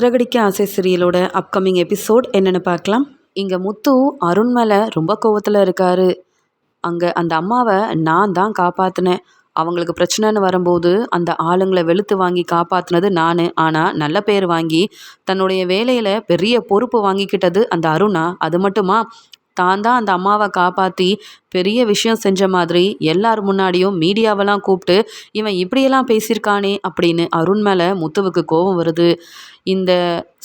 சிறகடிக்க ஆசை சீரியலோட upcoming episode என்னென்னு பார்க்கலாம். இங்கே முத்து அருண் மேலே ரொம்ப கோவத்தில் இருக்காரு. அங்கே அந்த அம்மாவை நான் தான் காப்பாற்றினேன் அவங்களுக்கு பிரச்சனைன்னு வரும்போது அந்த ஆளுங்களை வெளுத்து வாங்கி காப்பாற்றினது நான். ஆனால் நல்ல பேர் வாங்கி தன்னுடைய வேலையில் பெரிய பொறுப்பு வாங்கிக்கிட்டது அந்த அருணா. அது மட்டுமா? தான் தான் அந்த அம்மாவை காப்பாற்றி பெரிய விஷயம் செஞ்ச மாதிரி எல்லார் முன்னாடியும் மீடியாவெல்லாம் கூப்பிட்டு இவன் இப்படியெல்லாம் பேசியிருக்கானே அப்படின்னு அருண் மேலே முத்துவுக்கு கோபம் வருது. இந்த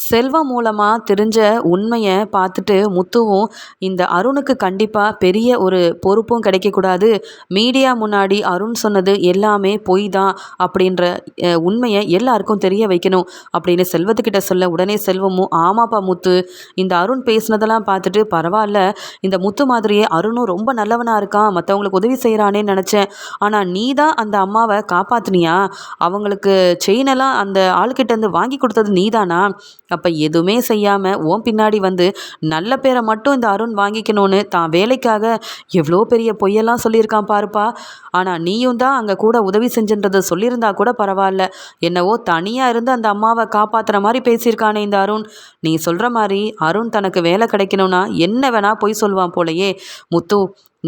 செல்வம் மூலமாக தெரிஞ்ச உண்மையை பார்த்துட்டு முத்துவும் இந்த அருணுக்கு கண்டிப்பாக பெரிய ஒரு பொறுப்பும் கிடைக்கக்கூடாது. மீடியா முன்னாடி அருண் சொன்னது எல்லாமே பொய் தான் அப்படின்ற உண்மையை எல்லாருக்கும் தெரிய வைக்கணும் அப்படின்னு செல்வத்துக்கிட்ட சொல்ல உடனே செல்வமும் ஆமாப்பா முத்து இந்த அருண் பேசினதெல்லாம் பார்த்துட்டு பரவாயில்ல. இந்த முத்து மாதிரியே அருணும் ரொம்ப நல்ல நல்லவனாக இருக்கான் மற்றவங்களுக்கு உதவி செய்கிறானேன்னு நினச்சேன். ஆனால் நீ தான் அந்த அம்மாவை காப்பாற்றினியா அவங்களுக்கு செயினெல்லாம் அந்த ஆளுக்கிட்டேருந்து வாங்கி கொடுத்தது நீ தானா அப்போ எதுவுமே செய்யாமல் ஓம் பின்னாடி வந்து நல்ல பேரை மட்டும் இந்த அருண் வாங்கிக்கணும்னு தான் வேலைக்காக எவ்வளோ பெரிய பொய்யெல்லாம் சொல்லியிருக்கான் பாருப்பா. ஆனால் நீயும் தான் அங்கே கூட உதவி செஞ்சுன்றதை சொல்லியிருந்தா கூட பரவாயில்ல. என்னவோ தனியாக இருந்து அந்த அம்மாவை காப்பாற்றுற மாதிரி பேசியிருக்கானே இந்த அருண். நீ சொல்கிற மாதிரி அருண் தனக்கு வேலை கிடைக்கணும்னா என்ன வேணால் பொய் சொல்லுவான் போலையே. முத்து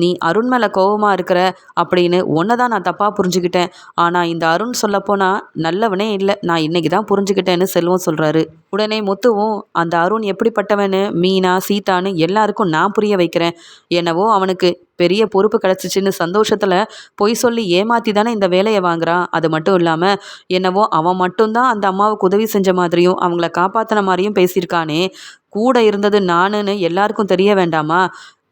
நீ அருண் மேலே கோபமாக இருக்கிற அப்படின்னு ஒன்றை தான் நான் தப்பாக புரிஞ்சுக்கிட்டேன். ஆனால் இந்த அருண் சொல்லப்போனால் நல்லவனே இல்லை நான் இன்றைக்கி தான் புரிஞ்சுக்கிட்டேன்னு செல்வம் சொல்கிறாரு உடனே முத்துவும் அந்த அருண் எப்படிப்பட்டவன்னு மீனா சீதான்னு எல்லாருக்கும் நான் புரிய வைக்கிறேன். என்னவோ அவனுக்கு பெரிய பொறுப்பு கிடச்சிச்சின்னு சந்தோஷத்தில் பொய் சொல்லி ஏமாற்றி தானே இந்த வேலையை வாங்குறான். அது மட்டும் இல்லாமல் என்னவோ அவன் மட்டும்தான் அந்த அம்மாவுக்கு உதவி செஞ்ச மாதிரியும் அவங்கள காப்பாற்றின மாதிரியும் பேசியிருக்கானே. கூட இருந்தது நானுன்னு எல்லாருக்கும் தெரிய வேண்டாமா?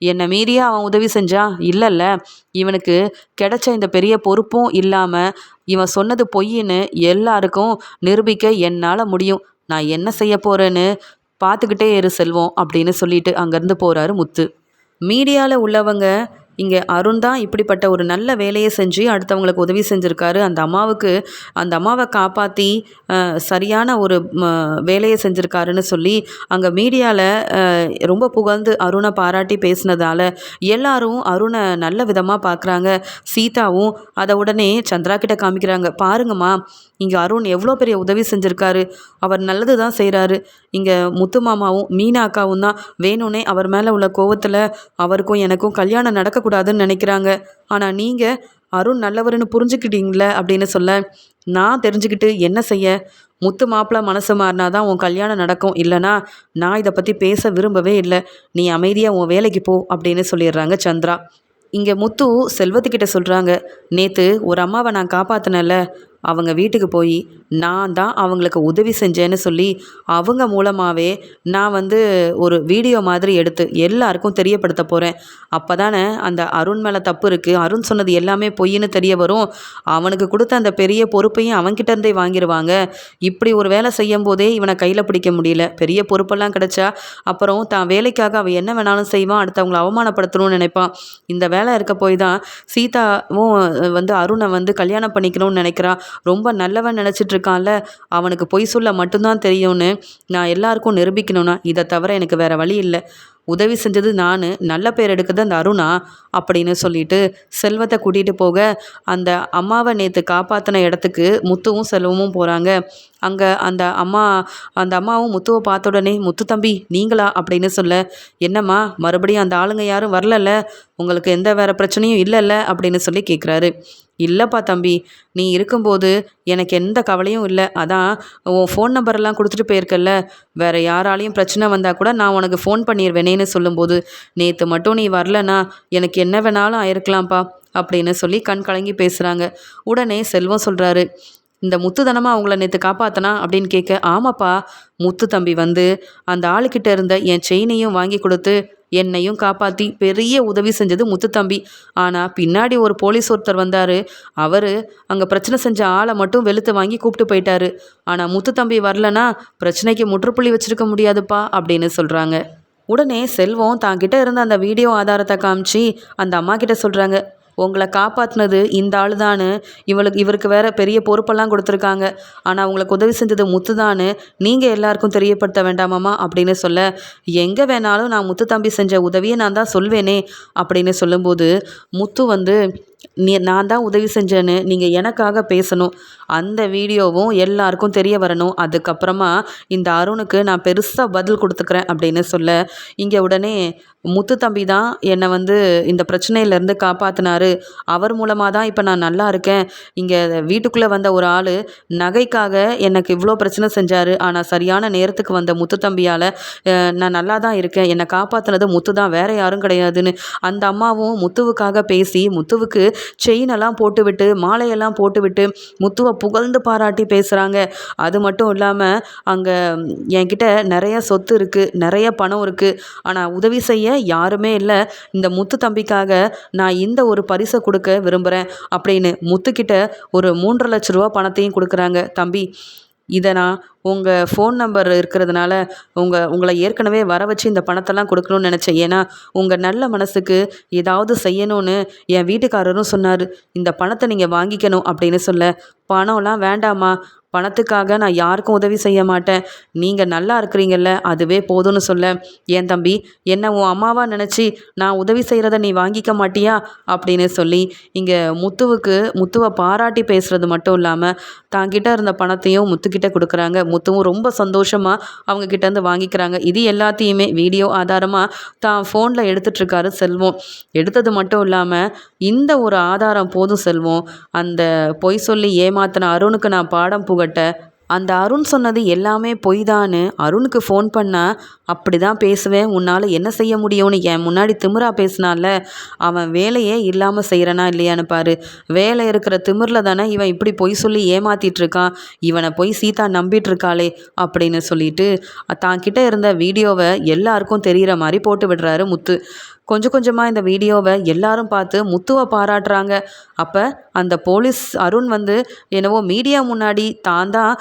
என்னை மீறியா அவன் உதவி செஞ்சான் இல்லைல்ல. இவனுக்கு கிடைச்ச இந்த பெரிய பொறுப்பும் இல்லாமல் இவன் சொன்னது பொய்ன்னு எல்லாருக்கும் நிரூபிக்க என்னால் முடியும். நான் என்ன செய்ய போகிறேன்னு பார்த்துக்கிட்டே இரு செல்வோம் அப்படின்னு சொல்லிட்டு அங்கேருந்து போகிறாரு முத்து. மீடியாவில் உள்ளவங்க இங்கே அருண் தான் இப்படிப்பட்ட ஒரு நல்ல வேலையை செஞ்சு அடுத்தவங்களுக்கு உதவி செஞ்சுருக்காரு. அந்த அம்மாவுக்கு அந்த அம்மாவை காப்பாற்றி சரியான ஒரு வேலையை செஞ்சுருக்காருன்னு சொல்லி அங்கே மீடியாவில் ரொம்ப புகழ்ந்து அருணை பாராட்டி பேசினதால் எல்லாரும் அருணை நல்ல விதமாக பார்க்குறாங்க சீதாவும் அதை உடனே சந்திரா கிட்ட காமிக்கிறாங்க. பாருங்கம்மா இங்கே அருண் எவ்வளோ பெரிய உதவி செஞ்சுருக்காரு. அவர் நல்லது தான் செய்கிறாரு இங்கே முத்து மாமாவும் மீனா அக்காவும் தான் வேணும்னே அவர் மேலே உள்ள கோவத்தில் அவருக்கும் எனக்கும் கல்யாணம் நடக்கக்கூடாதுன்னு நினைக்கிறாங்க. ஆனால் நீங்கள் அருண் நல்லவர்னு புரிஞ்சுக்கிட்டீங்களே அப்படின்னு சொல்ல நான் தெரிஞ்சுக்கிட்டு என்ன செய்ய? முத்து மாப்பிள்ள மனசு மாறினா தான் உன் கல்யாணம் நடக்கும். இல்லைனா நான் இதை பற்றி பேச விரும்பவே இல்லை. நீ அமைதியாக உன் வேலைக்கு போ அப்படின்னு சொல்லிடுறாங்க சந்திரா. இங்கே முத்து செல்வத்துக்கிட்ட சொல்கிறாங்க நேற்று ஒரு அம்மாவை நான் காப்பாற்றினேன்ல அவங்க வீட்டுக்கு போய் நான் தான் அவங்களுக்கு உதவி செஞ்சேன்னு சொல்லி அவங்க மூலமாகவே நான் வந்து ஒரு வீடியோ மாதிரி எடுத்து எல்லாருக்கும் தெரியப்படுத்த போகிறேன் அப்போ தானே அந்த அருண் மேலே தப்பு இருக்குது அருண் சொன்னது எல்லாமே பொய்ன்னு தெரிய வரும். அவனுக்கு கொடுத்த அந்த பெரிய பொறுப்பையும் அவன்கிட்டருந்தே வாங்கிடுவாங்க இப்படி ஒரு வேலை செய்யும் போதே இவனை கையில் பிடிக்க முடியல. பெரிய பொறுப்பெல்லாம் கிடச்சா அப்புறம் தான் வேலைக்காக அவன் என்ன வேணாலும் செய்வான். அடுத்தவங்களை அவமானப்படுத்தணும்னு நினைப்பான். இந்த வேலை இருக்க போய் தான் சீதாவும் வந்து அருணை வந்து கல்யாணம் பண்ணிக்கணும்னு நினைக்கிறான் ரொம்ப நல்லவன் நினச்சிட்ருக்கான்ல. அவனுக்கு பொய் சொல்ல மட்டும்தான் தெரியும்னு நான் எல்லாருக்கும் நிரூபிக்கணும்னா இதை தவிர எனக்கு வேறு வழி இல்லை. உதவி செஞ்சது நான் நல்ல பேர் எடுக்கிறது அந்த அருணா அப்படின்னு சொல்லிட்டு செல்வத்தை கூட்டிகிட்டு போக அந்த அம்மாவை நேற்று காப்பாற்றின இடத்துக்கு முத்துவும் செல்வமும் போகிறாங்க அங்கே அந்த அம்மா அந்த அம்மாவும் முத்துவை பார்த்த உடனே முத்து தம்பி நீங்களா? அப்படின்னு சொல்ல என்னம்மா மறுபடியும் அந்த ஆளுங்க யாரும் வரலல்ல? உங்களுக்கு எந்த வேறு பிரச்சனையும் இல்லைல்ல? அப்படின்னு சொல்லி கேட்குறாரு இல்லைப்பா தம்பி நீ இருக்கும்போது எனக்கு எந்த கவலையும் இல்லை. அதான் உன் ஃபோன் நம்பரெல்லாம் கொடுத்துட்டு போயிருக்கல்ல. வேறு யாராலையும் பிரச்சனை வந்தால் கூட நான் உனக்கு ஃபோன் பண்ணிடுவேனேன்னு சொல்லும்போது நேற்று மட்டும் நீ வரலனா எனக்கு என்ன வேணாலும் ஆயிருக்கலாம்ப்பா அப்படின்னு சொல்லி கண் கலங்கி பேசுகிறாங்க உடனே செல்வம் சொல்கிறாரு இந்த முத்து தனமா அவங்கள நேற்று காப்பாற்றினா அப்படின்னு கேட்க ஆமாப்பா முத்து தம்பி வந்து அந்த ஆளுக்கிட்ட இருந்த என் செயினையும் வாங்கி கொடுத்து என்னையும் காப்பாற்றி பெரிய உதவி செஞ்சது முத்துத்தம்பி ஆனால் பின்னாடி ஒரு போலீஸ் ஒருத்தர் வந்தார். அவர் அங்கே பிரச்சனை செஞ்ச ஆளை மட்டும் வெளுத்து வாங்கி கூப்பிட்டு போயிட்டாரு. ஆனால் முத்துத்தம்பி வரலனா பிரச்சனைக்கு முற்றுப்புள்ளி வச்சுருக்க முடியாதுப்பா அப்படின்னு சொல்கிறாங்க உடனே செல்வம் தாங்கிட்ட இருந்த அந்த வீடியோ ஆதாரத்தை காமிச்சு அந்த அம்மா கிட்ட சொல்கிறாங்க உங்களை காப்பாற்றினது இந்த ஆள் தான் இவளுக்கு இவருக்கு வேற பெரிய பொறுப்பெல்லாம் கொடுத்துருக்காங்க. ஆனால் உங்களுக்கு உதவி செஞ்சது முத்து தான் நீங்கள் எல்லாருக்கும் தெரியப்படுத்த வேண்டாமாம்மா அப்படின்னு சொல்ல எங்கே வேணாலும் நான் முத்து தம்பி செஞ்ச உதவியை நான் தான் சொல்வேனே அப்படின்னு சொல்லும்போது முத்து வந்து நீ நான் தான் உதவி செஞ்சேன்னு நீங்கள் எனக்காக பேசணும். அந்த வீடியோவும் எல்லாருக்கும் தெரிய வரணும். அதுக்கப்புறமா இந்த அருணுக்கு நான் பெருசாக பதில் கொடுத்துக்கிறேன் அப்படின்னு சொல்ல இங்கே உடனே முத்து தம்பி தான் என்னை வந்து இந்த பிரச்சனையிலேருந்து காப்பாற்றினாரு அவர் மூலமாக தான் இப்போ நான் நல்லா இருக்கேன். இங்கே வீட்டுக்குள்ளே வந்த ஒரு ஆள் நகைக்காக எனக்கு இவ்வளோ பிரச்சனை செஞ்சார். ஆனால் சரியான நேரத்துக்கு வந்த முத்து தம்பியால் நான் நல்லா தான் இருக்கேன். என்னை காப்பாற்றினது முத்து தான் வேறு யாரும் கிடையாதுன்னு. அந்த அம்மாவும் முத்துவுக்காக பேசி முத்துவுக்கு செயினெல்லாம் போட்டுவிட்டு மாலையெல்லாம் போட்டுவிட்டு முத்துவை புகழ்ந்து பாராட்டி பேசுகிறாங்க அது மட்டும் இல்லாமல் அங்கே என்கிட்ட நிறைய சொத்து இருக்குது நிறைய பணம் இருக்குது ஆனால் உதவி செய்ய யாருமே இல்லை. இந்த முத்து தம்பிக்காக நான் இந்த ஒரு பரிசை கொடுக்க விரும்புகிறேன் அப்படின்னு முத்துக்கிட்ட ஒரு மூன்றரை லட்ச ரூபா பணத்தையும் கொடுக்குறாங்க தம்பி. இதை நான் உங்கள் ஃபோன் நம்பர் இருக்கிறதுனால உங்கள் உங்களை ஏற்கனவே வர வச்சு இந்த பணத்தெல்லாம் கொடுக்கணும்னு நினச்சேன். ஏன்னா உங்கள் நல்ல மனசுக்கு ஏதாவது செய்யணும்னு என் வீட்டுக்காரரும் சொன்னார். இந்த பணத்தை நீங்கள் வாங்கிக்கணும் அப்படின்னு சொல்ல. பணம்லாம் வேண்டாமா பணத்துக்காக நான் யாருக்கும் உதவி செய்ய மாட்டேன். நீங்கள் நல்லா இருக்கிறீங்கல்ல அதுவே போதும்னு சொல்ல. ஏன் தம்பி என்ன உன் அம்மாவாக நினச்சி நான் உதவி செய்கிறத நீ வாங்கிக்க மாட்டியா? அப்படின்னு சொல்லி இங்கே முத்துவுக்கு முத்துவை பாராட்டி பேசுகிறது மட்டும் இல்லாமல் தாங்கிட்ட இருந்த பணத்தையும் முத்துக்கிட்ட கொடுக்குறாங்க. முத்துவும் ரொம்ப சந்தோஷமாக அவங்க கிட்டேருந்து வாங்கிக்கிறாங்க. இது எல்லாத்தையுமே வீடியோ ஆதாரமாக தான் ஃபோனில் எடுத்துட்ருக்காரு செல்வம். எடுத்தது மட்டும் இல்லாமல் இந்த ஒரு ஆதாரம் போதும் செல்வம். அந்த பொய் சொல்லி ஏமாத்தின அருணுக்கு நான் பாடம் புகட்ட அந்த அருண் சொன்னது எல்லாமே பொய் தான்னு அருணுக்கு ஃபோன் பண்ணால் அப்படி தான் பேசுவேன். உன்னால் என்ன செய்ய முடியும்னு என் முன்னாடி திமிரா பேசினால அவன் வேலையே இல்லாமல் செய்கிறனா இல்லையான்னு பாரு. வேலை இருக்கிற திமிரில் தானே இவன் இப்படி பொய் சொல்லி ஏமாத்திட்டுருக்கான் இவனை போய் சீதா நம்பிட்டு இருக்காளே அப்படின்னு சொல்லிட்டு தான் கிட்டே இருந்த வீடியோவை எல்லாருக்கும் தெரிகிற மாதிரி போட்டு விடுறாரு முத்து. கொஞ்சம் கொஞ்சமாக இந்த வீடியோவை எல்லாரும் பார்த்து முத்துவை பாராட்டுறாங்க. அப்போ அந்த போலீஸ் அருண் வந்து என்னவோ மீடியா முன்னாடி தான் தான்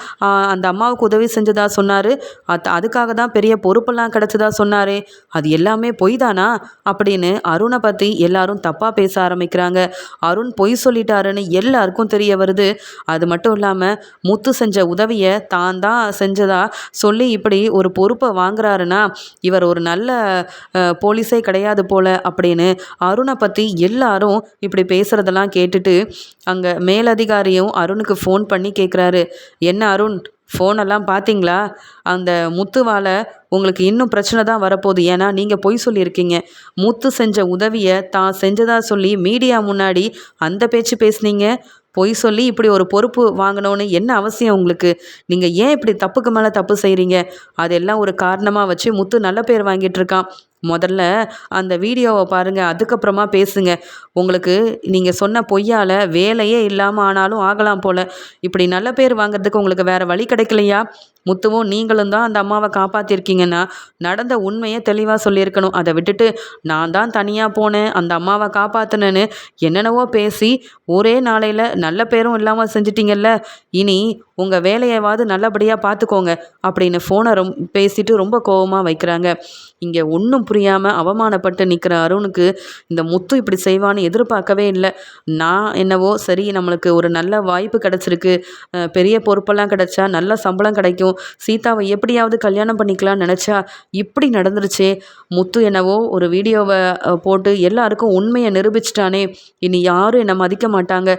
அந்த அம்மாவுக்கு உதவி செஞ்சதா சொன்னார். அது அதுக்காக தான் பெரிய பொறுப்பெல்லாம் கிடச்சதா சொன்னார். அது எல்லாமே பொய் தானா? அப்படின்னு அருணை பற்றி எல்லாரும் தப்பாக பேச ஆரம்பிக்கிறாங்க. அருண் பொய் சொல்லிட்டாருன்னு எல்லாருக்கும் தெரிய வருது. அது மட்டும் இல்லாமல் முத்து செஞ்ச உதவியை தான் தான் செஞ்சதா சொல்லி இப்படி ஒரு பொறுப்பை வாங்குறாருன்னா இவர் ஒரு நல்ல போலீஸே கிடையாது போல அப்படின்னு அருணை பற்றி எல்லாரும் இப்படி பேசுகிறதெல்லாம் கேட்டுட்டு அங்கே மேலதிகாரியும் அருணுக்கு ஃபோன் பண்ணி கேட்குறாரு என்ன அருண் ஃபோனெல்லாம் பார்த்தீங்களா அந்த முத்துவால் உங்களுக்கு இன்னும் பிரச்சனை தான் வரப்போகுது. ஏன்னா நீங்கள் பொய் சொல்லியிருக்கீங்க. முத்து செஞ்ச உதவியை தான் செஞ்சதாக சொல்லி மீடியா முன்னாடி அந்த பேச்சு பேசுனீங்க? பொய் சொல்லி இப்படி ஒரு பொறுப்பு வாங்கணும்னு என்ன அவசியம் உங்களுக்கு? நீங்கள் ஏன் இப்படி தப்புக்கு மேலே தப்பு செய்கிறீங்க அதெல்லாம் ஒரு காரணமாக வச்சு முத்து நல்ல பேர் வாங்கிட்டு இருக்கான். முதல்ல அந்த வீடியோவை பாருங்கள் அதுக்கப்புறமா பேசுங்க. உங்களுக்கு நீங்கள் சொன்ன பொய்யால் வேலையே இல்லாமல் ஆனாலும் ஆகலாம் போல். இப்படி நல்ல பேர் வாங்குறதுக்கு உங்களுக்கு வேறு வழி கிடைக்கலையா? முத்துவும் நீங்களும் தான் அந்த அம்மாவை காப்பாற்றிருக்கீங்கன்னா நடந்த உண்மையை தெளிவாக சொல்லியிருக்கணும். அதை விட்டுட்டு நான் தான் தனியாக போனேன். அந்த அம்மாவை காப்பாற்றினேன்னு என்னென்னவோ பேசி ஒரே நாளையில் நல்ல பேரும் இல்லாமல் செஞ்சிட்டிங்கல்ல. இனி உங்கள் வேலையவாவது நல்லபடியாக பார்த்துக்கோங்க அப்படின்னு ஃபோனை ரொம் பேசிட்டு ரொம்ப கோபமாக வைக்கிறாங்க. இங்கே ஒன்றும் புரியாமல் அவமானப்பட்டு நிற்கிற அருணுக்கு இந்த முத்து இப்படி செய்வான்னு எதிர்பார்க்கவே இல்லை. நான் என்னவோ சரி நம்மளுக்கு ஒரு நல்ல வாய்ப்பு கிடச்சிருக்கு. பெரிய பொறுப்பெல்லாம் கிடச்சா நல்ல சம்பளம் கிடைக்கும். சீதாவை எப்படியாவது கல்யாணம் பண்ணிக்கலாம்னு நினச்சா இப்படி நடந்துருச்சே. முத்து என்னவோ ஒரு வீடியோவை போட்டு எல்லாருக்கும் உண்மையை நிரூபிச்சிட்டானே. இனி யாரும் என்னை மதிக்க மாட்டாங்க.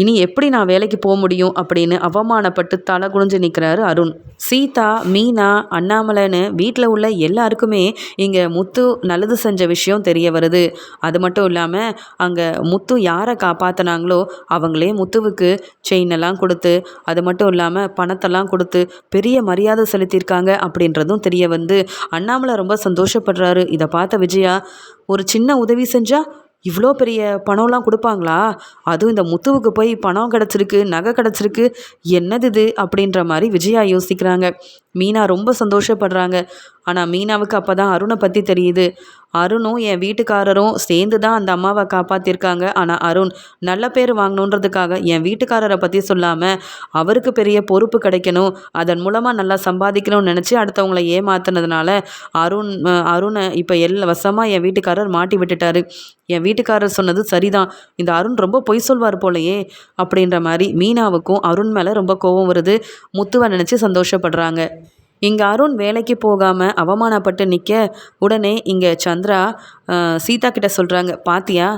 இனி எப்படி நான் வேலைக்கு போக முடியும் அப்படின்னு அவமானப்பட்டு தலை குனிஞ்சு நிற்கிறாரு அருண். சீதா மீனா அண்ணாமலைன்னு வீட்டில் உள்ள எல்லாருக்குமே இங்கே முத்து நல்லது செஞ்ச விஷயம் தெரிய வருது. அது மட்டும் இல்லாமல் அங்கே முத்து யாரை காப்பாற்றினாங்களோ அவங்களே முத்துவுக்கு செயினெல்லாம் கொடுத்து அது மட்டும் இல்லாமல் பணத்தெல்லாம் கொடுத்து பெரிய மரியாதை செலுத்தியிருக்காங்க அப்படின்றதும் தெரிய வந்து அண்ணாமலை ரொம்ப சந்தோஷப்படுறாரு. இதை பார்த்த விஜயா ஒரு சின்ன உதவி செஞ்சால் இவ்வளோ பெரிய பணம்லாம் கொடுப்பாங்களா? அதுவும் இந்த முத்துவுக்கு போய் பணம் கிடச்சிருக்கு நகை கிடச்சிருக்கு என்னது இது? அப்படின்ற மாதிரி விஜயா யோசிக்கிறாங்க. மீனா ரொம்ப சந்தோஷப்படுறாங்க. ஆனால் மீனாவுக்கு அப்போ தான் அருணை பற்றி தெரியுது. அருணும் என் வீட்டுக்காரரும் சேர்ந்து தான் அந்த அம்மாவை காப்பாற்றிருக்காங்க ஆனால் அருண் நல்ல பேர் வாங்கணுன்றதுக்காக என் வீட்டுக்காரரை பற்றி சொல்லாமல் அவருக்கு பெரிய பொறுப்பு கிடைக்கணும். அதன் மூலமாக நல்லா சம்பாதிக்கணும்னு நினச்சி அடுத்தவங்கள ஏமாத்தினதுனால அருண் அருணை இப்போ எல்ல வசமாக என் வீட்டுக்காரர் மாட்டி விட்டுட்டாரு. என் வீட்டுக்காரர் சொன்னது சரிதான். இந்த அருண் ரொம்ப பொய் சொல்வார் போலையே அப்படின்ற மாதிரி மீனாவுக்கும் அருண் மேலே ரொம்ப கோபம் வருது. முத்துவை நினச்சி சந்தோஷப்படுறாங்க. இங்கே அருண் வேலைக்கு போகாமல் அவமானப்பட்டு நிற்க உடனே இங்கே சந்திரா சீதா கிட்ட சொல்கிறாங்க பாத்தியா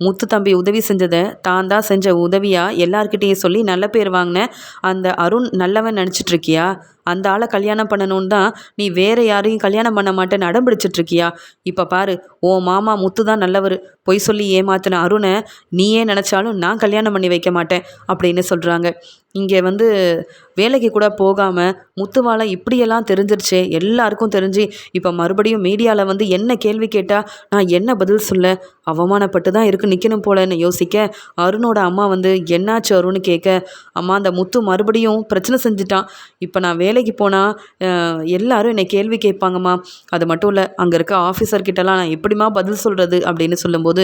முத்து தம்பி உதவி செஞ்சதை தான் தான் செஞ்ச உதவியாக எல்லார்கிட்டேயும் சொல்லி நல்ல பேர் வாங்கின அந்த அருண் நல்லவன் நினச்சிட்ருக்கியா அந்த ஆளை கல்யாணம் பண்ணணும்னு தான் நீ வேற யாரையும் கல்யாணம் பண்ண மாட்டேன்னு அடம்பிடிச்சிட்ருக்கியா இருக்கியா இப்போ பாரு ஓ மாமா முத்து தான் நல்லவர். பொய் சொல்லி ஏமாத்தின அருணை நீயே நினச்சாலும் நான் கல்யாணம் பண்ணி வைக்க மாட்டேன் அப்படின்னு சொல்கிறாங்க இங்கே வந்து வேலைக்கு கூட போகாமல் முத்துவால் இப்படியெல்லாம் தெரிஞ்சிருச்சே எல்லாருக்கும் தெரிஞ்சு இப்போ மறுபடியும் மீடியாவில் வந்து என்ன கேள்வி கேட்டால் நான் என்ன பதில் சொல்ல? அவமானப்பட்டு தான் இருக்கு நிற்கணும் போலன்னு யோசிக்க அருணோட அம்மா வந்து என்னாச்சு அருண்னு கேட்க அம்மா அந்த முத்து மறுபடியும் பிரச்சனை செஞ்சுட்டான். இப்போ நான் வேலைக்கு போனால் எல்லாரும் என்னை கேள்வி கேட்பாங்கம்மா. அது மட்டும் இல்லை அங்கே இருக்க ஆஃபீஸர்கிட்டலாம் நான் எப்படிம்மா பதில் சொல்கிறது அப்படின்னு சொல்லும்போது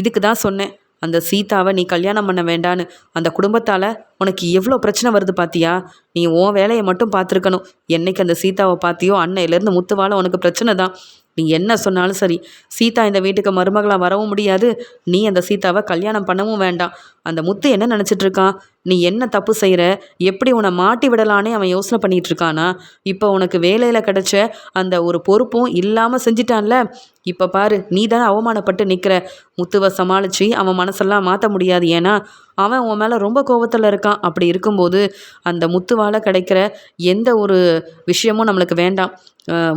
இதுக்கு தான் சொன்னேன். அந்த சீதாவை நீ கல்யாணம் பண்ண வேண்டான்னு. அந்த குடும்பத்தால் உனக்கு எவ்வளோ பிரச்சனை வருது பாத்தியா? நீ உன் வேலையை மட்டும் பார்த்துருக்கணும். என்னைக்கு அந்த சீதாவை பார்த்தியோ அன்னையிலேருந்து முத்துவால உனக்கு பிரச்சனை தான். நீ என்ன சொன்னாலும் சரி. சீதா இந்த வீட்டுக்கு மருமகளாக வரவும் முடியாது. நீ அந்த சீதாவை கல்யாணம் பண்ணவும் வேண்டாம். அந்த முத்து என்ன நினச்சிட்டு இருக்கான் நீ என்ன தப்பு செய்கிற எப்படி உன்னை மாட்டி விடலான்னே அவன் யோசனை பண்ணிகிட்டு இருக்கானா இப்போ உனக்கு வேலையில் கிடச்ச அந்த ஒரு பொறுப்பும் இல்லாமல் செஞ்சிட்டான்ல. இப்போ பாரு நீ தானே அவமானப்பட்டு நிற்கிற முத்துவை சமாளித்து அவன் மனசெல்லாம் மாற்ற முடியாது. ஏன்னா அவன் உன் மேலே ரொம்ப கோபத்தில் இருக்கான். அப்படி இருக்கும்போது அந்த முத்துவால் கிடைக்கிற எந்த ஒரு விஷயமும் நம்மளுக்கு வேண்டாம்.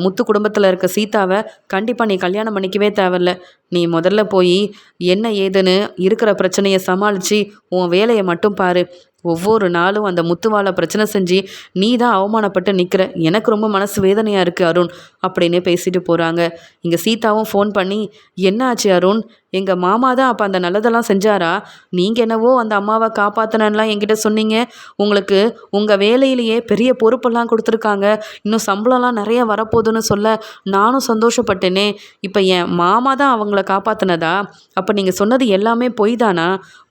முத்து குடும்பத்தில் இருக்க சீதாவை கண்டிப்பாக நீ கல்யாணம் பண்ணிக்கவே தேவையில்ல. நீ முதல்ல போய் என்ன ஏதுன்னு இருக்கிற பிரச்சனையை சமாளித்து உன் வேலையை மட்டும் பாரு. ஒவ்வொரு நாளும் அந்த முத்துவாலை பிரச்சனை செஞ்சு நீ தான் அவமானப்பட்டு நிற்கிற எனக்கு ரொம்ப மனசு வேதனையாக இருக்குது அருண் அப்படின்னு பேசிட்டு போகிறாங்க இங்கே சீதாவும் ஃபோன் பண்ணி என்ன ஆச்சு அருண்? எங்கள் மாமா தான் அப்போ அந்த நல்லதெல்லாம் செஞ்சாரா? நீங்கள் என்னவோ அந்த அம்மாவை காப்பாற்றினலாம் என்கிட்ட சொன்னீங்க. உங்களுக்கு உங்கள் வேலையிலேயே பெரிய பொறுப்பெல்லாம் கொடுத்துருக்காங்க. இன்னும் சம்பளம்லாம் நிறைய வரப்போகுதுன்னு சொல்ல நானும் சந்தோஷப்பட்டேனே. இப்போ என் மாமா தான் அவங்கள காப்பாற்றினதா அப்போ நீங்கள் சொன்னது எல்லாமே பொய் தானா?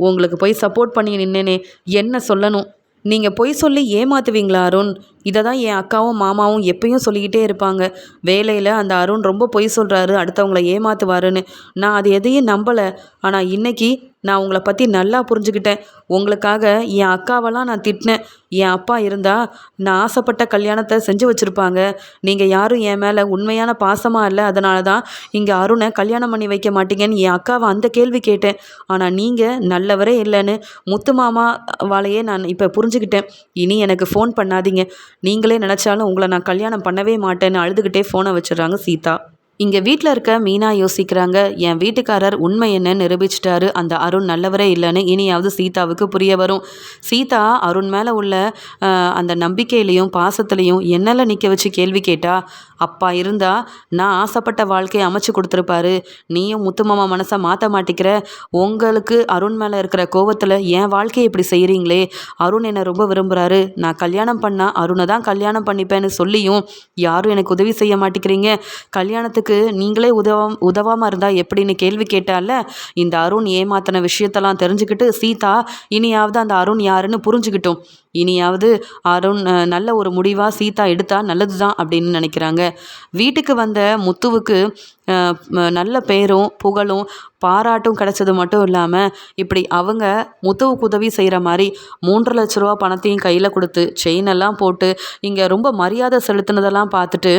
உங்களுக்கு போய் சப்போர்ட் பண்ணி நின்னேனே. என்ன சொல்லணும். நீங்கள் பொய் சொல்லி ஏமாத்துவீங்களா அருண்? இதை தான் என் அக்காவும் மாமாவும் எப்பயும் சொல்லிக்கிட்டே இருப்பாங்க. வேலையில் அந்த அருண் ரொம்ப பொய் சொல்கிறாரு அடுத்தவங்கள ஏமாத்துவாருன்னு. நான் அது எதையும் நம்பலை. ஆனால் இன்றைக்கி நான் உங்களை பற்றி நல்லா புரிஞ்சுக்கிட்டேன். உங்களுக்காக என் அக்காவெல்லாம் நான் திட்டினேன். என் அப்பா இருந்தால் நான் ஆசைப்பட்ட கல்யாணத்தை செஞ்சு வச்சுருப்பாங்க. நீங்கள் யாரும் என் மேலே உண்மையான பாசமாக இல்லை. அதனால தான் இங்கே அருணை கல்யாணம் பண்ணி வைக்க மாட்டீங்கன்னு என் அக்காவை அந்த கேள்வி கேட்டேன். ஆனால் நீங்கள் நல்லவரே இல்லைன்னு முத்து மாமா வாழையே நான் இப்போ புரிஞ்சுக்கிட்டேன். இனி எனக்கு ஃபோன் பண்ணாதீங்க. நீங்களே நினச்சாலும் உங்களை நான் கல்யாணம் பண்ணவே மாட்டேன்னு அழுதுகிட்டே ஃபோனை வச்சிடுறாங்க சீதா. இங்கே வீட்டில் இருக்க மீனா யோசிக்கிறாங்க என் வீட்டுக்காரர் உண்மை என்னன்னு நிரூபிச்சிட்டாரு. அந்த அருண் நல்லவரே இல்லைன்னு இனியாவது சீதாவுக்கு புரிய வரும். சீதா அருண் மேலே உள்ள அந்த நம்பிக்கையிலையும் பாசத்துலையும் என்னெல்லாம் நிற்க வச்சு கேள்வி கேட்டா அப்பா இருந்தா நான் ஆசைப்பட்ட வாழ்க்கையை அமைச்சு கொடுத்துருப்பாரு. நீயும் முத்துமாமா மனசை மாற்ற மாட்டிக்கிற உங்களுக்கு அருண் மேலே இருக்கிற கோவத்தில் என் வாழ்க்கையை இப்படி செய்கிறீங்களே அருண் என்னை ரொம்ப விரும்புகிறாரு நான் கல்யாணம் பண்ணால் அருணை தான் கல்யாணம் பண்ணிப்பேன்னு சொல்லியும் யாரும் எனக்கு உதவி செய்ய மாட்டேங்கிறீங்க கல்யாணத்துக்கு அவங்களுக்கு நீங்களே உதவ உதவாமல் இருந்தால் எப்படின்னு கேள்வி கேட்டால இந்த அருண் ஏமாத்தின விஷயத்தெல்லாம் தெரிஞ்சுக்கிட்டு சீதா இனியாவது அந்த அருண் யாருன்னு புரிஞ்சுக்கிட்டோம். இனியாவது அருண் நல்ல ஒரு முடிவாக சீதா எடுத்தால் நல்லது தான் அப்படின்னு நினைக்கிறாங்க. வீட்டுக்கு வந்த முத்துவுக்கு நல்ல பேரும் புகழும் பாராட்டும் கிடச்சது மட்டும் இல்லாமல் இப்படி அவங்க முத்துவுக்கு உதவி செய்கிற மாதிரி மூன்று லட்ச ரூபா பணத்தையும் கையில் கொடுத்து செயின் எல்லாம் போட்டு இங்கே ரொம்ப மரியாதை செலுத்தினதெல்லாம் பார்த்துட்டு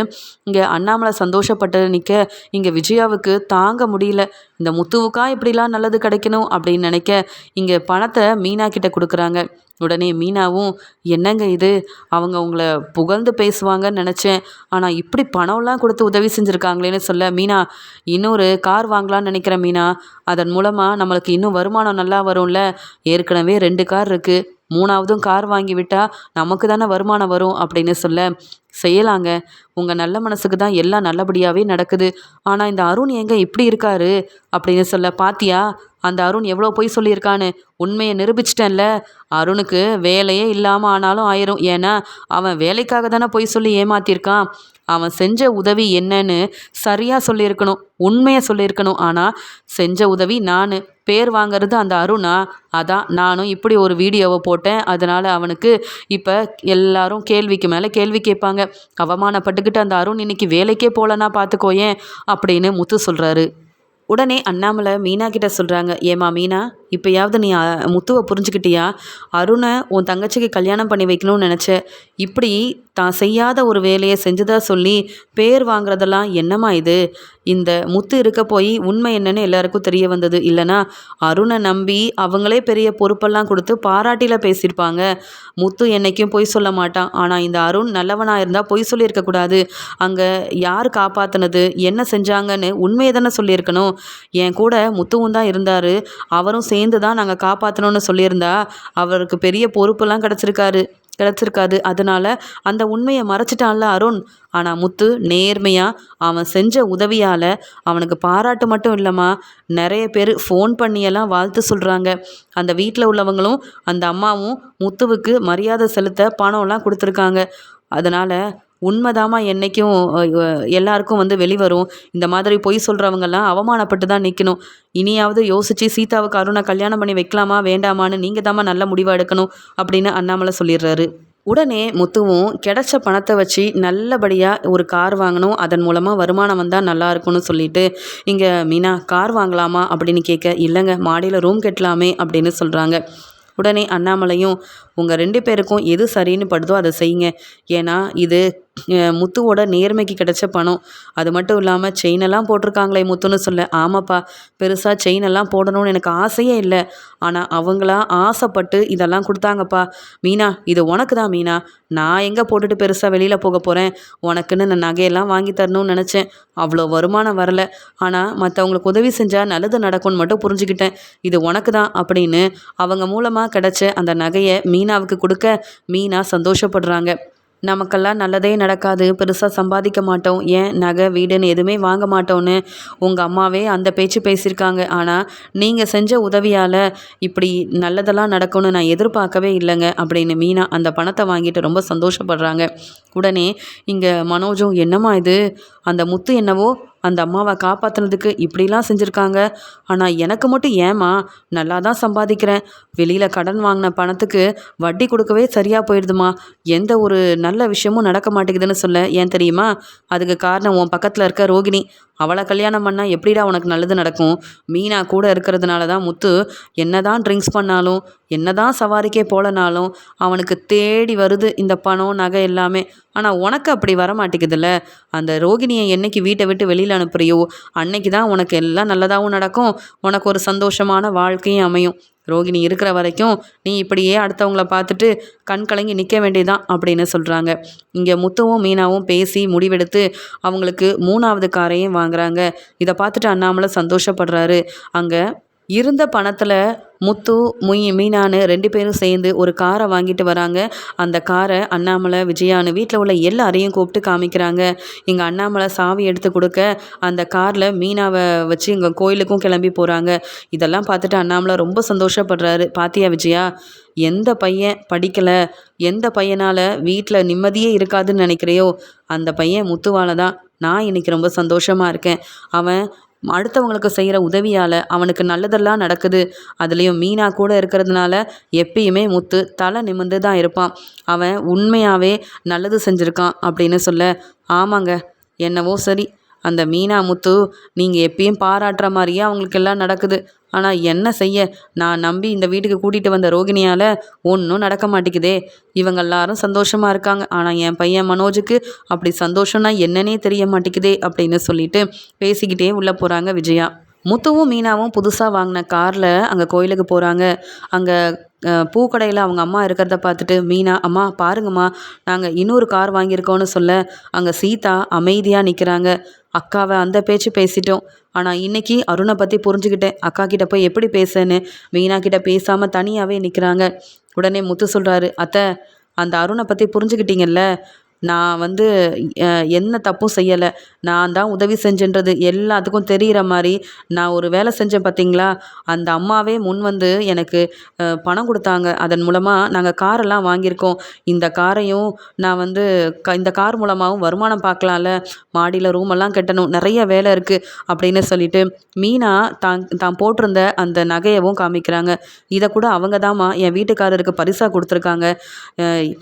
இங்கே அண்ணாமலை சந்தோஷப்பட்டு நிற்க இங்கே விஜயாவுக்கு தாங்க முடியல. இந்த முத்துவுக்கா இப்படிலாம் நல்லது கிடைக்கணும் அப்படின்னு நினைக்க இங்கே பணத்தை மீனா கிட்ட கொடுக்குறாங்க. உடனே மீனாவும் என்னங்க இது? அவங்க உங்களை புகழ்ந்து பேசுவாங்கன்னு நினச்சேன். ஆனால் இப்படி பணம்லாம் கொடுத்து உதவி செஞ்சுருக்காங்களேன்னு சொல்ல மீனா இன்னொரு கார் வாங்கலான்னு நினைக்கிறேன் மீனா. அதன் மூலமாக நம்மளுக்கு இன்னும் வருமானம் நல்லா வரும்ல. ஏற்கனவே ரெண்டு கார் இருக்குது மூணாவதும் கார் வாங்கி விட்டால் நமக்கு தானே வருமானம் வரும் அப்படின்னு சொல்ல செய்யலாங்க. உங்கள் நல்ல மனசுக்கு தான் எல்லாம் நல்லபடியாகவே நடக்குது. ஆனால் இந்த அருண் எங்கே இப்படி இருக்காரு? அப்படின்னு சொல்ல பாத்தியா? அந்த அருண் எவ்வளோ பொய் சொல்லியிருக்கான்னு உண்மையை நிரூபிச்சிட்டேன்ல. அருணுக்கு வேலையே இல்லாமல் ஆனாலும் ஆயிரும். ஏன்னா அவன் வேலைக்காக தானே பொய் சொல்லி ஏமாத்திருக்கான். அவன் செஞ்ச உதவி என்னன்னு சரியாக சொல்லியிருக்கணும் உண்மையை சொல்லியிருக்கணும். ஆனால் செஞ்ச உதவி நான். பேர் வாங்கிறது அந்த அருணா. அதான் நானும் இப்படி ஒரு வீடியோவை போட்டேன். அதனால் அவனுக்கு இப்போ எல்லாரும் கேள்விக்கு மேலே கேள்வி கேட்பாங்க. அவமானப்பட்டுக்கிட்டு அந்த அருண் இன்னைக்கு வேலைக்கே போகலன்னா பார்த்துக்கோயேன் அப்படின்னு முத்து சொல்கிறாரு உடனே அண்ணாமலை மீனா கிட்ட சொல்கிறாங்க ஏமா மீனா இப்போயாவது நீ முத்துவை புரிஞ்சுக்கிட்டியா? அருணை உன் தங்கச்சிக்கு கல்யாணம் பண்ணி வைக்கணும்னு நினச்ச. இப்படி தான் செய்யாத ஒரு வேலையை செஞ்சதா சொல்லி பேர் வாங்குறதெல்லாம் என்னம்மா இது? இந்த முத்து இருக்க போய் உண்மை என்னன்னு எல்லாருக்கும் தெரிய வந்தது இல்லைனா? அருணை நம்பி அவங்களே பெரிய பொறுப்பெல்லாம் கொடுத்து பாராட்டியில் பேசியிருப்பாங்க. முத்து என்னைக்கும் பொய் சொல்ல மாட்டான். ஆனால் இந்த அருண் நல்லவனாக இருந்தால் பொய் சொல்லியிருக்கக்கூடாது அங்கே யார் காப்பாற்றினது என்ன செஞ்சாங்கன்னு உண்மையை தானே சொல்லியிருக்கணும். என் கூட முத்துவும் தான் இருந்தார். அவரும் சேர்ந்து தான் நாங்கள் காப்பாற்றணும்னு சொல்லியிருந்தா அவருக்கு பெரிய பொறுப்பெல்லாம் கிடச்சிருக்காரு. கிடச்சிருக்காது. அதனால் அந்த உண்மையை மறைச்சிட்டான்ல அருண். ஆனால் முத்து நேர்மையாக அவன் செஞ்ச உதவியால் அவனுக்கு பாராட்டு மட்டும் இல்லைம்மா நிறைய பேர் ஃபோன் பண்ணியெல்லாம் வாழ்த்து சொல்கிறாங்க அந்த வீட்டில் உள்ளவங்களும் அந்த அம்மாவும் முத்துவுக்கு மரியாதை செலுத்த பணம்லாம் கொடுத்துருக்காங்க. அதனால் உண்மைதாம்மா என்றைக்கும் எல்லாருக்கும் வந்து வெளிவரும். இந்த மாதிரி பொய் சொல்கிறவங்கெல்லாம் அவமானப்பட்டு தான் நிற்கணும் இனியாவது யோசித்து சீதாவுக்கு அருணை கல்யாணம் பண்ணி வைக்கலாமா வேண்டாமான்னு நீங்கள் தாம்மா நல்ல முடிவாக எடுக்கணும் அப்படின்னு அண்ணாமலை சொல்லிடுறாரு. உடனே முத்துவும் கிடைச்ச பணத்தை வச்சு நல்லபடியாக ஒரு கார் வாங்கணும் அதன் மூலமாக வருமானம் வந்தால் நல்லா இருக்கும்னு சொல்லிட்டு இங்கே மீனா கார் வாங்கலாமா? அப்படின்னு கேட்க இல்லைங்க மாடியில் ரூம் கட்டலாமே அப்படின்னு சொல்கிறாங்க உடனே அண்ணாமலையும் உங்கள் ரெண்டு பேருக்கும் எது சரின்னு படுதோ அதை செய்யுங்க. ஏன்னா இது முத்துவோட நேர்மைக்கு கிடைச்ச பணம். அது மட்டும் இல்லாமல் செயினெல்லாம் போட்டிருக்காங்களே முத்துன்னு சொல்ல. ஆமாப்பா பெருசாக செயினெல்லாம் போடணும்னு எனக்கு ஆசையே இல்லை. ஆனால் அவங்களா ஆசைப்பட்டு இதெல்லாம் கொடுத்தாங்கப்பா. மீனா இது உனக்கு தான் மீனா? நான் எங்கே போட்டுட்டு பெருசாக வெளியில் போக போகிறேன் உனக்குன்னு நான் நகையெல்லாம் வாங்கி தரணும்னு நினச்சேன். அவ்வளோ வருமானம் வரல. ஆனால் மற்றவங்களுக்கு உதவி செஞ்சால் நல்லது நடக்கும்னு மட்டும் புரிஞ்சுக்கிட்டேன். இது உனக்கு தான் அப்படின்னு அவங்க மூலமாக கிடைச்ச அந்த நகையை மீனாவுக்கு கொடுக்க மீனா சந்தோஷப்படுறாங்க. நமக்கெல்லாம் நல்லதே நடக்காது பெருசாக சம்பாதிக்க மாட்டோம். ஏன்? நகை வீடுன்னு எதுவுமே வாங்க மாட்டோன்னு உங்கள் அம்மாவே அந்த பேச்சு பேசியிருக்காங்க. ஆனால் நீங்கள் செஞ்ச உதவியால் இப்படி நல்லதெல்லாம் நடக்கும்னு நான் எதிர்பார்க்கவே இல்லைங்க அப்படின்னு மீனா அந்த பணத்தை வாங்கிட்டு ரொம்ப சந்தோஷப்படுறாங்க. உடனே இங்கே மனோஜும் என்னம்மா இது? அந்த முத்து என்னவோ அந்த அம்மாவை காப்பாற்றுனதுக்கு இப்படிலாம் செஞ்சுருக்காங்க. ஆனால் எனக்கு மட்டும் ஏம்மா நல்லா தான் சம்பாதிக்கிறேன். வெளியில் கடன் வாங்கின பணத்துக்கு வட்டி கொடுக்கவே சரியாக போயிடுதுமா. எந்த ஒரு நல்ல விஷயமும் நடக்க மாட்டேங்குதுன்னு சொல்ல ஏன் தெரியுமா? அதுக்கு காரணம் உன் பக்கத்தில் இருக்க ரோகிணி. அவளை கல்யாணம் பண்ணால் எப்படிடா உனக்கு நல்லது நடக்கும்? மீனா கூட இருக்கிறதுனால தான் முத்து என்னதான் ட்ரிங்க்ஸ் பண்ணாலும் என்னதான் சவாரிக்கே போலனாலும் அவனுக்கு தேடி வருது இந்த பணம் நகை எல்லாமே. ஆனால் உனக்கு அப்படி வர மாட்டேங்குதுல்ல அந்த ரோகிணியை என்னைக்கு வீட்டை விட்டு வெளியில் அனுப்புறியோ? அன்னைக்கு தான் உனக்கு எல்லாம் நல்லதாகவும் நடக்கும். உனக்கு ஒரு சந்தோஷமான வாழ்க்கையும் அமையும். ரோகிணி இருக்கிற வரைக்கும் நீ இப்படியே அடுத்தவங்கள பார்த்துட்டு கண் கலங்கி நிற்க வேண்டியதான் அப்படின்னு சொல்கிறாங்க இங்கே முத்துவும் மீனாவும் பேசி முடிவெடுத்து அவங்களுக்கு மூணாவது காரையும் வாங்குறாங்க. இதை பார்த்துட்டு அண்ணாமலை சந்தோஷப்படுறாரு. அங்கே இருந்த பணத்தில் முத்து முய் மீனான்னு ரெண்டு பேரும் சேர்ந்து ஒரு காரை வாங்கிட்டு வராங்க. அந்த காரை அண்ணாமலை விஜயான்னு வீட்டில் உள்ள எல்லாரையும் கூப்பிட்டு காமிக்கிறாங்க. இங்கே அண்ணாமலை சாவி எடுத்து கொடுக்க அந்த காரில் மீனாவை வச்சு இங்கே கோயிலுக்கும் கிளம்பி போகிறாங்க இதெல்லாம் பார்த்துட்டு அண்ணாமலை ரொம்ப சந்தோஷப்படுறாரு. பாத்தியா விஜயா எந்த பையன் படிக்கலை? எந்த பையனால் வீட்டில் நிம்மதியே இருக்காதுன்னு நினைக்கிறையோ? அந்த பையன் முத்துவால தான். நான் இன்றைக்கி ரொம்ப சந்தோஷமாக இருக்கேன். அவன் அடுத்தவங்களுக்கு செய்கிற உதவியால் அவனுக்கு நல்லதெல்லாம் நடக்குது. அதுலேயும் மீனா கூட இருக்கிறதுனால எப்பயுமே முத்து தலை நிமிர்ந்து தான் இருப்பான். அவன் உண்மையாகவே நல்லது செஞ்சுருக்கான் அப்படின்னு சொல்ல ஆமாங்க என்னவோ சரி. அந்த மீனா முத்து நீங்கள் எப்பயும் பாராட்டுற மாதிரியே அவங்களுக்கு எல்லாம் நடக்குது. ஆனால் என்ன செய்ய? நான் நம்பி இந்த வீட்டுக்கு கூட்டிகிட்டு வந்த ரோகிணியால் ஒன்றும் நடக்க மாட்டேங்குதே. இவங்க எல்லாரும் சந்தோஷமாக இருக்காங்க. ஆனால் என் பையன் மனோஜுக்கு அப்படி சந்தோஷம்னா என்னன்னே தெரிய மாட்டேங்குதே அப்படின்னு சொல்லிட்டு பேசிக்கிட்டே உள்ளே போகிறாங்க விஜயா. முத்துவும் மீனாவும் புதுசாக வாங்கின காரில் அங்கே கோயிலுக்கு போகிறாங்க அங்கே பூக்கடையில் அவங்க அம்மா இருக்கிறத பார்த்துட்டு மீனா அம்மா பாருங்கம்மா நாங்கள் இன்னொரு கார் வாங்கியிருக்கோன்னு சொல்ல அங்கே சீதா அமைதியாக நிற்கிறாங்க அக்காவை அந்த பேச்சு பேசிட்டோம். ஆனால் இன்னைக்கு அருணை பற்றி புரிஞ்சுக்கிட்டேன். அக்கா கிட்ட போய் எப்படி பேசுன்னு மீனா கிட்ட பேசாமல் தனியாகவே நிற்கிறாங்க உடனே முத்து சொல்கிறாரு அத்தை அந்த அருணை பற்றி புரிஞ்சுக்கிட்டீங்கல்ல நான் வந்து என்ன தப்பும் செய்யலை. நான் தான் உதவி செஞ்சேன்றது எல்லாத்துக்கும் தெரிகிற மாதிரி நான் ஒரு வேலை செஞ்சேன் பார்த்தீங்களா அந்த அம்மாவே முன் வந்து எனக்கு பணம் கொடுத்தாங்க. அதன் மூலமாக நாங்கள் காரெல்லாம் வாங்கியிருக்கோம். இந்த காரையும் நான் வந்து க இந்த கார் மூலமாகவும் வருமானம் பார்க்கலாம்ல மாடியில் ரூமெல்லாம் கட்டணும். நிறைய வேலை இருக்குது அப்படின்னு சொல்லிட்டு மீனா தான் தான் போட்டிருந்த அந்த நகையவும் காமிக்கிறாங்க. இதை கூட அவங்க தாம்மா என் வீட்டுக்காரருக்கு பரிசாக கொடுத்துருக்காங்க.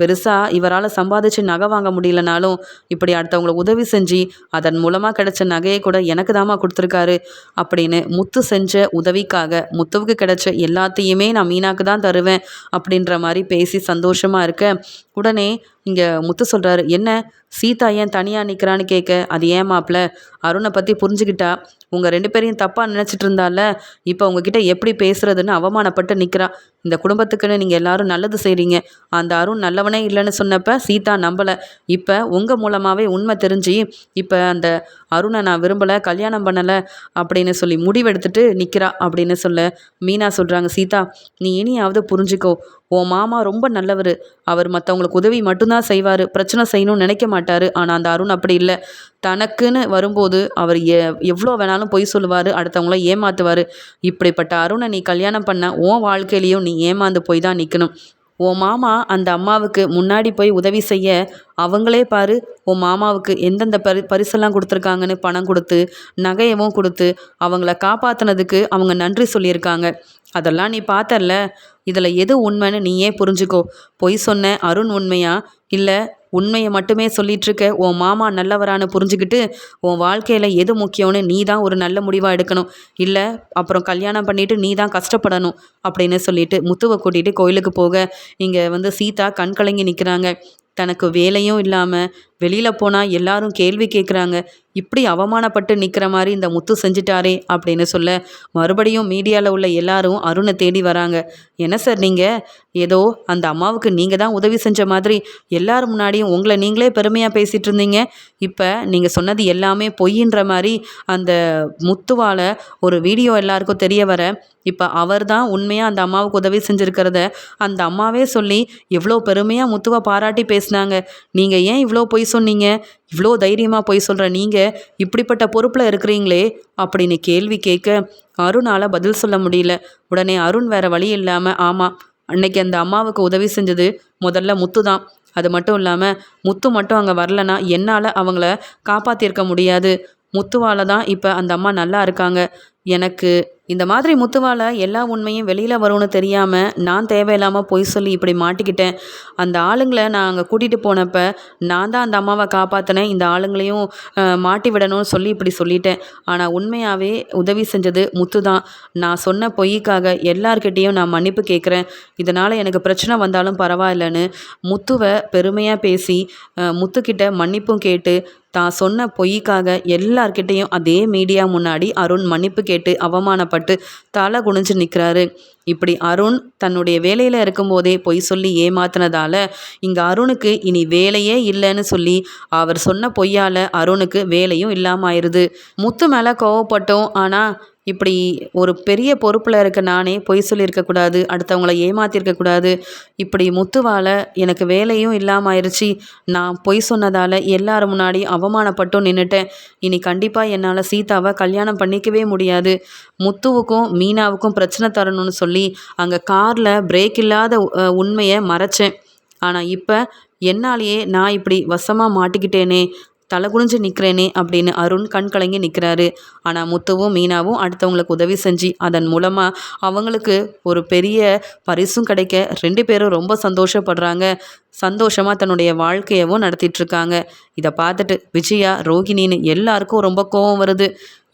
பெருசாக இவரால் சம்பாதிச்சு நகை வாங்க வாங்க முடியலனாலும் இப்படி அடுத்தவங்களை உதவி செஞ்சு அதன் மூலமாக கிடைச்ச நகையை கூட எனக்கு தாமா கொடுத்துருக்காரு அப்படின்னு முத்து செஞ்ச உதவிக்காக முத்துவுக்கு கிடைச்ச எல்லாத்தையுமே நான் மீனாக்கு தான் தருவேன் அப்படின்ற மாதிரி பேசி சந்தோஷமாக இருக்க. உடனே இங்கே முத்து சொல்கிறாரு என்ன? சீதா ஏன் தனியாக நிற்கிறான்னு கேட்க அது ஏன் மாப்பிள்ள அருணை பற்றி புரிஞ்சுக்கிட்டா உங்கள் ரெண்டு பேரையும் தப்பாக நினச்சிட்டு இருந்தால? இப்போ உங்ககிட்ட எப்படி பேசுகிறதுன்னு அவமானப்பட்டு நிற்கிறா இந்த குடும்பத்துக்குன்னு நீங்கள் எல்லாரும் நல்லது செய்கிறீங்க அந்த அருண் நல்லவனே இல்லைன்னு சொன்னப்போ சீதா நம்பலை. இப்போ உங்கள் மூலமாகவே உண்மை தெரிஞ்சு இப்போ அந்த அருணை நான் விரும்பலை கல்யாணம் பண்ணலை அப்படின்னு சொல்லி முடிவெடுத்துட்டு நிற்கிறா அப்படின்னு சொல்ல மீனா சொல்கிறாங்க சீதா நீ இனியாவது புரிஞ்சுக்கோ. உன் மாமா ரொம்ப நல்லவர். அவர் மற்றவங்களுக்கு உதவி மட்டும்தான் செய்வார். பிரச்சனை செய்யணும்னு நினைக்க மாட்டார். ஆனால் அந்த அருண் அப்படி இல்லை. தனக்குன்னு வரும்போது அவர் எ எவ்வளோ வேணாலும் பொய் சொல்லுவார். அடுத்தவங்கள ஏமாற்றுவார் இப்படிப்பட்ட அருணை நீ கல்யாணம் பண்ண உன் வாழ்க்கையிலையும் நீ ஏமாந்து போய் தான் நிற்கணும் உன் மாமா அந்த அம்மாவுக்கு முன்னாடி போய் உதவி செய்ய அவங்களே பாரு. உன் மாமாவுக்கு எந்தெந்த பரி பரிசெல்லாம் கொடுத்துருக்காங்கன்னு பணம் கொடுத்து நகையவும் கொடுத்து அவங்கள காப்பாற்றினதுக்கு அவங்க நன்றி சொல்லியிருக்காங்க. அதெல்லாம் நீ பார்த்தல்ல இதில் எது உண்மைன்னு நீயே புரிஞ்சுக்கோ. பொய் சொன்ன அருண் உண்மையா? இல்லை உண்மையை மட்டுமே சொல்லிகிட்ருக்க உன் மாமா நல்லவரான்னு புரிஞ்சுக்கிட்டு உன் வாழ்க்கையில் எது முக்கியம்னு நீ தான் ஒரு நல்ல முடிவாக எடுக்கணும். இல்லை அப்புறம் கல்யாணம் பண்ணிவிட்டு நீ தான் கஷ்டப்படணும் அப்படின்னு சொல்லிட்டு முத்துவை கூட்டிகிட்டு கோயிலுக்கு போக இங்கே வந்து சீதா கண் கலங்கி நிற்கிறாங்க தனக்கு வேலையும் இல்லாமல் வெளியில் போனால் எல்லாரும் கேள்வி கேட்குறாங்க இப்படி அவமானப்பட்டு நிற்கிற மாதிரி இந்த முத்து செஞ்சிட்டாரே அப்படின்னு சொல்ல மறுபடியும் மீடியாவில் உள்ள எல்லாரும் அருணை தேடி வராங்க. என்ன சார் நீங்கள் ஏதோ அந்த அம்மாவுக்கு நீங்கள் தான் உதவி செஞ்ச மாதிரி எல்லார் முன்னாடியும் உங்களை நீங்களே பெருமையாக பேசிகிட்டு இருந்தீங்க. இப்போ நீங்கள் சொன்னது எல்லாமே பொய்ன்ற மாதிரி அந்த முத்துவால் ஒரு வீடியோ எல்லாருக்கும் தெரிய வர இப்போ அவர் தான் உண்மையாக அந்த அம்மாவுக்கு உதவி செஞ்சுருக்கிறத அந்த அம்மாவே சொல்லி எவ்வளோ பெருமையாக முத்துவை பாராட்டி பேசினாங்க. நீங்கள் ஏன் இவ்வளோ பொய் சொன்னீங்க? இவ்வளோ தைரியமாக பொய் சொல்கிற நீங்கள் இப்படிப்பட்ட பொறுப்பில் இருக்கிறீங்களே? அப்படின்னு கேள்வி கேட்க அருணால் பதில் சொல்ல முடியல. உடனே அருண் வேறு வழி இல்லாமல் ஆமாம் அன்னைக்கு அந்த அம்மாவுக்கு உதவி செஞ்சது முதல்ல முத்து தான். அது மட்டும் இல்லாமல் முத்து மட்டும் அங்கே வரலனா என்னால் அவங்கள காப்பாற்றிருக்க முடியாது. முத்துவால் தான் இப்போ அந்த அம்மா நல்லா இருக்காங்க. எனக்கு இந்த மாதிரி முத்துவால் எல்லா உண்மையும் வெளியில் வரும்னு தெரியாமல் நான் தேவையில்லாமல் பொய் சொல்லி இப்படி மாட்டிக்கிட்டேன். அந்த ஆளுங்களை நான் அங்கே கூட்டிகிட்டு போனப்போ நான் தான் அந்த அம்மாவை காப்பாற்றினேன் இந்த ஆளுங்களையும் மாட்டி விடணும்னு சொல்லி இப்படி சொல்லிட்டேன். ஆனால் உண்மையாகவே உதவி செஞ்சது முத்து தான். நான் சொன்ன பொய்க்காக எல்லார்கிட்டேயும் நான் மன்னிப்பு கேட்குறேன் இதனால் எனக்கு பிரச்சனை வந்தாலும் பரவாயில்லன்னு முத்துவை பெருமையாக பேசி முத்துக்கிட்ட மன்னிப்பும் கேட்டு தான் சொன்ன பொய்க்காக எல்லார்கிட்டேயும் அதே மீடியா முன்னாடி அருண் மன்னிப்பு கேட்டு அவமானப்பட்டு தலை குனிஞ்சு நிற்கிறாரு இப்படி அருண் தன்னுடைய வேலையில் இருக்கும்போதே பொய் சொல்லி ஏமாத்தினதால இங்கே அருணுக்கு இனி வேலையே இல்லைன்னு சொல்லி அவர் சொன்ன பொய்யால் அருணுக்கு வேலையும் இல்லாமல் ஆயிடுது முத்து மேலே கோவப்பட்டோம். ஆனால் இப்படி ஒரு பெரிய பொறுப்பில் இருக்க நானே பொய் சொல்லியிருக்கக்கூடாது அடுத்தவங்களை ஏமாத்திருக்கக்கூடாது இப்படி முத்துவால் எனக்கு வேலையும் இல்லாமல் ஆயிடுச்சு நான் பொய் சொன்னதால் எல்லாரும் முன்னாடி அவமானப்பட்டும் நின்றுட்டேன் இனி கண்டிப்பாக என்னால் சீதாவை கல்யாணம் பண்ணிக்கவே முடியாது. முத்துவுக்கும் மீனாவுக்கும் பிரச்சனை தரணும்னு சொல்லி அங்கே காரில் பிரேக் இல்லாத உண்மையை மறைச்சேன். ஆனால் இப்போ என்னாலேயே நான் இப்படி வசமாக மாட்டிக்கிட்டேனே தலை குனிஞ்சு நிற்கிறேனே அப்படின்னு அருண் கண் கலங்கி நிற்கிறாரு ஆனால் முத்துவும் மீனாவும் அடுத்தவங்களுக்கு உதவி செஞ்சு அதன் மூலமாக அவங்களுக்கு ஒரு பெரிய பரிசும் கிடைக்க ரெண்டு பேரும் ரொம்ப சந்தோஷப்படுறாங்க. சந்தோஷமாக தன்னுடைய வாழ்க்கையவும் நடத்திட்டுருக்காங்க இதை பார்த்துட்டு விஜயா ரோகிணின்னு எல்லாருக்கும் ரொம்ப கோபம் வருது.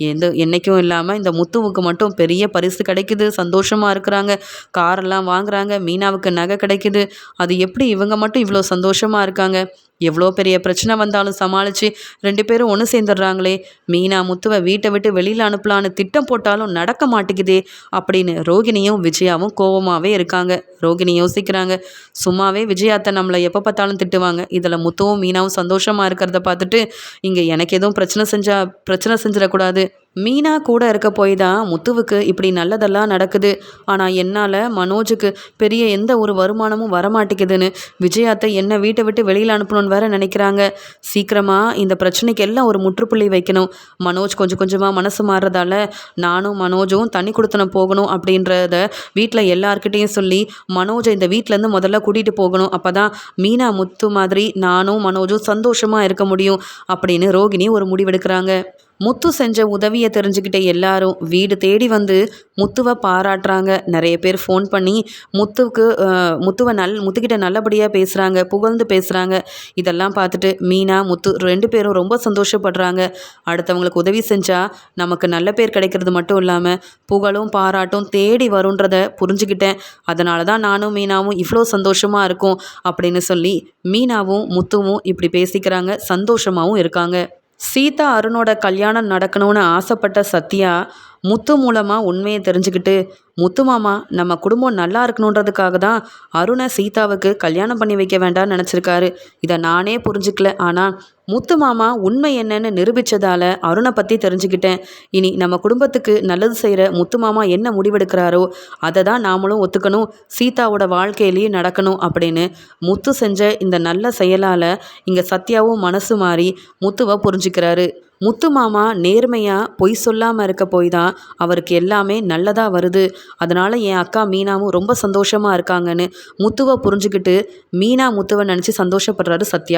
எந்த என்றைக்கும் இல்லாமல் இந்த முத்துவுக்கு மட்டும் பெரிய பரிசு கிடைக்குது. சந்தோஷமாக இருக்கிறாங்க. காரெல்லாம் வாங்குறாங்க. மீனாவுக்கு நகை கிடைக்குது. அது எப்படி இவங்க மட்டும் இவ்வளோ சந்தோஷமாக இருக்காங்க? எவ்வளோ பெரிய பிரச்சனை வந்தாலும் சமாளித்து ரெண்டு பேரும் ஒன்று சேர்ந்துடுறாங்களே. மீனா முத்துவை வீட்டை விட்டு வெளியில் அனுப்பலான்னு திட்டம் போட்டாலும் நடக்க மாட்டேங்குதே அப்படின்னு ரோகிணியும் விஜயாவும் கோபமாகவே இருக்காங்க. ரோகிணி யோசிக்கிறாங்க. சும்மாவே விஜயாத்தை நம்மளை எப்போ பார்த்தாலும் திட்டுவாங்க. இதில் முத்துவும் மீனாவும் சந்தோஷமாக இருக்கிறத பார்த்துட்டு இங்கே எனக்கு எதுவும் பிரச்சனை செஞ்சால் பிரச்சனை செஞ்சிடக்கூடாது. மீனா கூட இருக்க போய் தான் முத்துவுக்கு இப்படி நல்லதெல்லாம் நடக்குது. ஆனால் என்னால் மனோஜுக்கு பெரிய எந்த ஒரு வருமானமும் வரமாட்டேங்குதுன்னு விஜயாத்தை என்னை வீட்டை விட்டு வெளியில் அனுப்பணும்னு வேற நினைக்கிறாங்க. சீக்கிரமாக இந்த பிரச்சனைக்கு எல்லாம் ஒரு முற்றுப்புள்ளி வைக்கணும். மனோஜ் கொஞ்சம் கொஞ்சமாக மனசு மாறுறதால நானும் மனோஜும் தண்ணி கொடுத்தன போகணும் அப்படின்றத வீட்டில் எல்லார்கிட்டேயும் சொல்லி மனோஜை இந்த வீட்டிலேருந்து முதல்ல கூட்டிகிட்டு போகணும். அப்போ தான் மீனா முத்து மாதிரி நானும் மனோஜும் சந்தோஷமாக இருக்க முடியும் அப்படின்னு ரோகிணி ஒரு முடிவெடுக்கிறாங்க. முத்து செஞ்ச உதவியை தெரிஞ்சுக்கிட்ட எல்லாரும் வீடு தேடி வந்து முத்துவை பாராட்டுறாங்க. நிறைய பேர் ஃபோன் பண்ணி முத்துவுக்கு முத்துவை நல் முத்துக்கிட்ட நல்லபடியாக பேசுகிறாங்க புகழ்ந்து பேசுகிறாங்க இதெல்லாம் பார்த்துட்டு மீனா முத்து ரெண்டு பேரும் ரொம்ப சந்தோஷப்படுறாங்க. அடுத்தவங்களுக்கு உதவி செஞ்சால் நமக்கு நல்ல பேர் கிடைக்கிறது மட்டும் இல்லாமல் புகழும் பாராட்டும் தேடி வருன்றத புரிஞ்சுக்கிட்டேன். அதனால தான் நானும் மீனாவும் இவ்வளோ சந்தோஷமாக இருக்கும் அப்படின்னு சொல்லி மீனாவும் முத்துவும் இப்படி பேசிக்கிறாங்க. சந்தோஷமாகவும் இருக்காங்க. சீதா அருணோட கல்யாணம் நடக்கணும்னு ஆசைப்பட்ட சத்யா முத்து மூலமாக உண்மையை தெரிஞ்சுக்கிட்டு முத்து மாமா நம்ம குடும்பம் நல்லா இருக்கணுன்றதுக்காக தான் அருணை சீதாவுக்கு கல்யாணம் பண்ணி வைக்க வேண்டாம்னு நினச்சிருக்காரு. இதை நானே புரிஞ்சுக்கல. ஆனால் முத்து மாமா உண்மை என்னன்னு நிரூபித்ததால் அருணை பற்றி தெரிஞ்சுக்கிட்டேன். இனி நம்ம குடும்பத்துக்கு நல்லது செய்கிற முத்து மாமா என்ன முடிவெடுக்கிறாரோ அதை தான் நாமளும் ஒத்துக்கணும். சீதாவோட வாழ்க்கையிலேயே நடக்கணும் அப்படின்னு முத்து செஞ்ச இந்த நல்ல செயலால் இங்கே சத்யாவும் மனசு மாறி முத்துவை புரிஞ்சுக்கிறாரு. முத்து மாமா நேர்மையாக பொய் சொல்லாமல் இருக்க போய் தான் அவருக்கு எல்லாமே நல்லதாக வருது. அதனால் என் அக்கா மீனாவும் ரொம்ப சந்தோஷமாக இருக்காங்கன்னு முத்துவை புரிஞ்சுக்கிட்டு மீனா முத்துவை நினச்சி சந்தோஷப்படுறாரு சத்யா.